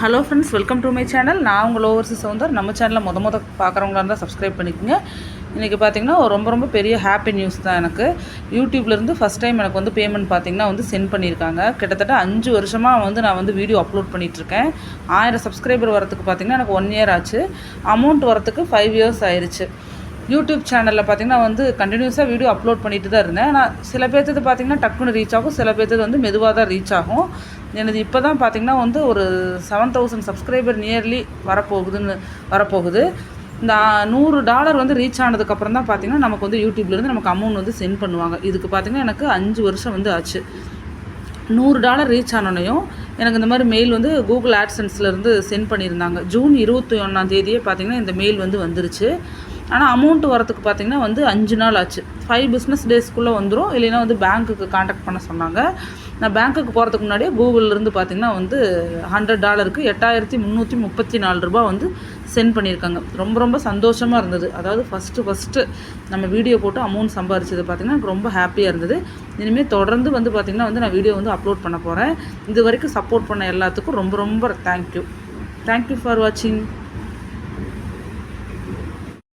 Hello friends welcome to my channel நான் உங்கள் overseer Soundar நம்ம சேனலில் முத முத பார்க்குறவங்களா இருந்தால் சப்ஸ்கிரைப் பண்ணிக்கோங்க. இன்றைக்கி பார்த்தீங்கன்னா ஒரு ரொம்ப ரொம்ப பெரிய ஹாப்பி நியூஸ் தான் எனக்கு. யூடியூப்லேருந்து ஃபஸ்ட் டைம் எனக்கு வந்து பேமெண்ட் பார்த்தீங்கன்னா வந்து சென்ட் பண்ணியிருக்காங்க கிட்டத்தட்ட அஞ்சு வருஷமாக வந்து நான் வந்து வீடியோ அப்லோட் பண்ணிகிட்ருக்கேன் ஆயிரம் சப்ஸ்கிரைபர் வரத்துக்கு பார்த்தீங்கன்னா எனக்கு ஒன் இயர் ஆச்சு. அமௌண்ட் வரத்துக்கு ஃபைவ் இயர்ஸ் ஆயிடுச்சு யூடியூப் சேனலில் பார்த்தீங்கன்னா வந்து கண்டினியூஸாக வீடியோ அப்லோட் பண்ணிட்டு தான் இருந்தேன். ஆனால் சில பேர்த்தது பார்த்தீங்கன்னா டக்குன்னு ரீச் ஆகும். சில பேர்த்தது வந்து மெதுவாக தான் ரீச் ஆகும். எனது இப்போ தான் பார்த்திங்கன்னா வந்து ஒரு செவன் தௌசண்ட் சப்ஸ்கிரைபர் நியர்லி வரப்போகுதுன்னு வரப்போகுது. இந்த நூறு டாலர் வந்து ரீச் ஆனதுக்கப்புறம் தான் பார்த்தீங்கன்னா நமக்கு வந்து யூடியூப்லேருந்து நமக்கு அமௌண்ட் வந்து சென்ட் பண்ணுவாங்க. இதுக்கு பார்த்தீங்கன்னா எனக்கு அஞ்சு வருஷம் வந்து ஆச்சு. நூறு டாலர் ரீச் ஆனோனையும் எனக்கு இந்த மாதிரி மெயில் வந்து கூகுள் ஆட்சன்ஸ்லேருந்து சென்ட் பண்ணியிருந்தாங்க. ஜூன் இருபத்தி ஒன்றாம் தேதியே பார்த்தீங்கன்னா இந்த மெயில் வந்து வந்துருச்சு. ஆனால் அமௌண்ட் வரத்துக்கு பார்த்தீங்கன்னா வந்து அஞ்சு நாள் ஆச்சு. ஃபைவ் பிஸ்னஸ் டேஸ்க்குள்ளே வந்துடும் இல்லைன்னா வந்து பேங்க்குக்கு காண்டாக்ட் பண்ண சொன்னாங்க. நான் பேங்க்குக்கு போகிறதுக்கு முன்னாடியே கூகுள்லேருந்து பார்த்தீங்கன்னா வந்து ஹண்ட்ரட் டாலருக்கு எட்டாயிரத்தி முந்நூற்றி முப்பத்தி நாலு ரூபா வந்து சென்ட் பண்ணியிருக்காங்க. ரொம்ப ரொம்ப சந்தோஷமாக இருந்தது. அதாவது ஃபஸ்ட்டு ஃபஸ்ட்டு நம்ம வீடியோ போட்டு அமௌண்ட் சம்பாரிச்சது பார்த்திங்கன்னா எனக்கு ரொம்ப ஹாப்பியாக இருந்தது. இனிமேல் தொடர்ந்து வந்து பார்த்திங்கன்னா வந்து நான் வீடியோ வந்து அப்லோட் பண்ண போகிறேன் இது வரைக்கும் சப்போர்ட் பண்ண எல்லாத்துக்கும் ரொம்ப ரொம்ப தேங்க்யூ தேங்க்யூ ஃபார் வாட்சிங்